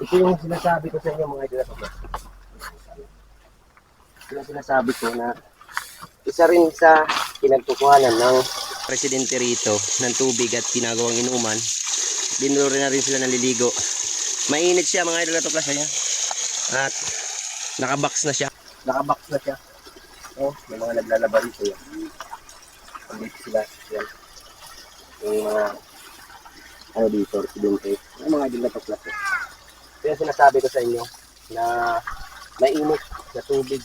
Ito yung sinasabi ko sa inyo mga idol at Ito yung sinasabi ko na isa rin sa pinagkukuhanan ng presidente rito ng tubig at ginagawang inuman. Dinuro na rin sila naliligo. Mainit siya mga idol at yan. At nakabox na siya. Nakabox na siya. Oh, may mga naglalaba rito yan. Andito sila. Yan. Yung mga ano dito, residente. Yung mga idol na tuklas. Eh. Kaya sinasabi ko sa inyo na mainit na tubig.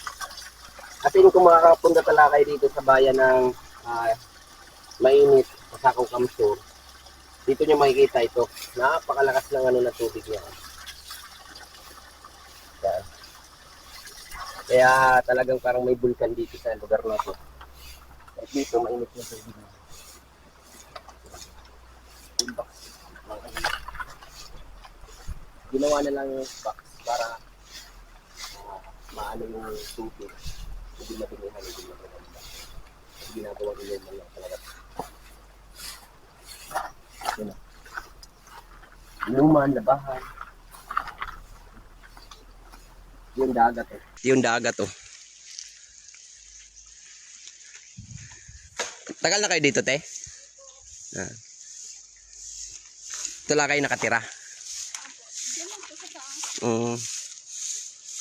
Kasi kung makakapunta talaga dito sa bayan ng ah, mainit Sakaw Kamsur, dito nyo makikita ito. Napakalakas ng ano na tubig niya. Yan. Kaya talagang parang may bulkan dito sa lugar na to. At dito mainit na tubig niya. Box. Ginawa na lang yung box para ah, maano yung tubig. Hindi matumihan, hindi magaganda. Ginagawa nila yung lang talaga. Yun na. Inuman, labahan. Yung dagat eh. Yung dagat oh. Tagal na kayo dito, te? Ah. Ito lang kayo nakatira. Mm.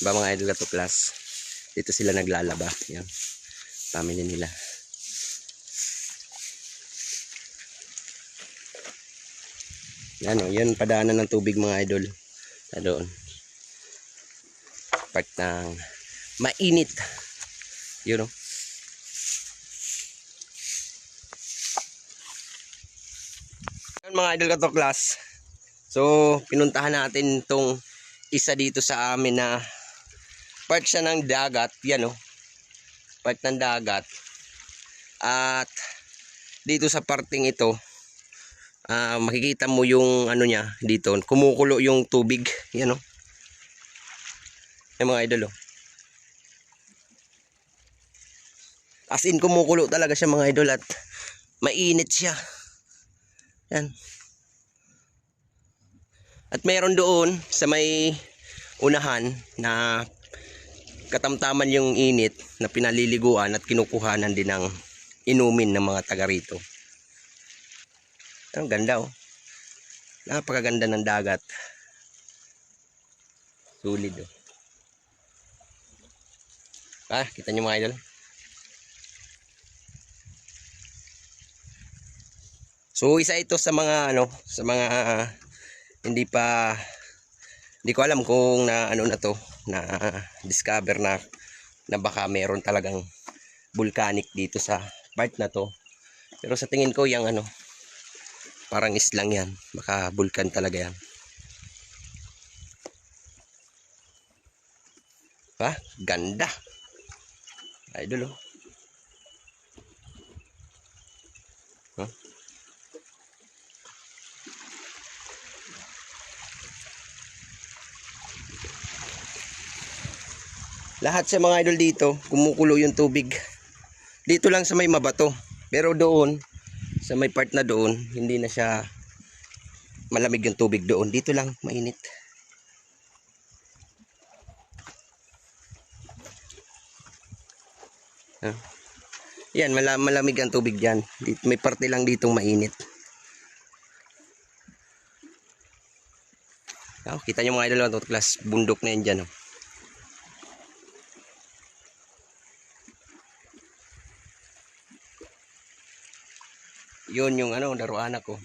Ba mga idol ka class. Dito sila naglalaba. Yan. Family nila. Yan o, yan padaanan ng tubig mga idol. Sa doon. Part ng mainit. Yun o. mga idol ka to class. So, pinuntahan natin itong isa dito sa amin na part siya ng dagat. Yan o. Part ng dagat. At dito sa parting ito, ah makikita mo yung ano niya dito. Kumukulo yung tubig. Yan o. Yan mga idol o. As in kumukulo talaga siya mga idol at mainit siya. Yan. At meron doon sa may unahan na katamtaman yung init na pinaliliguan at kinukuhanan din ng inumin ng mga taga rito. Ang ganda oh. Napakaganda ng dagat. Sulit oh. Ah, kita niyo mga idol. So isa ito sa mga ano, sa mga hindi pa hindi ko alam kung na ano na to na discover na na baka meron talagang volcanic dito sa part na to. Pero sa tingin ko yung ano parang islang yan. Baka vulkan talaga yan. Ha? Ganda. Idol oh. Huh? Lahat sa mga idol dito, kumukulo yung tubig. Dito lang sa may mabato. Pero doon, sa may part na doon, hindi na siya malamig yung tubig doon. Dito lang, mainit. Ah. Yan, mala malamig ang tubig dyan. Dito, may parte lang ditong mainit. Oh, kita nyo mga idol, class, bundok na yan dyan. Oh. Yun yung ano, laruan ako.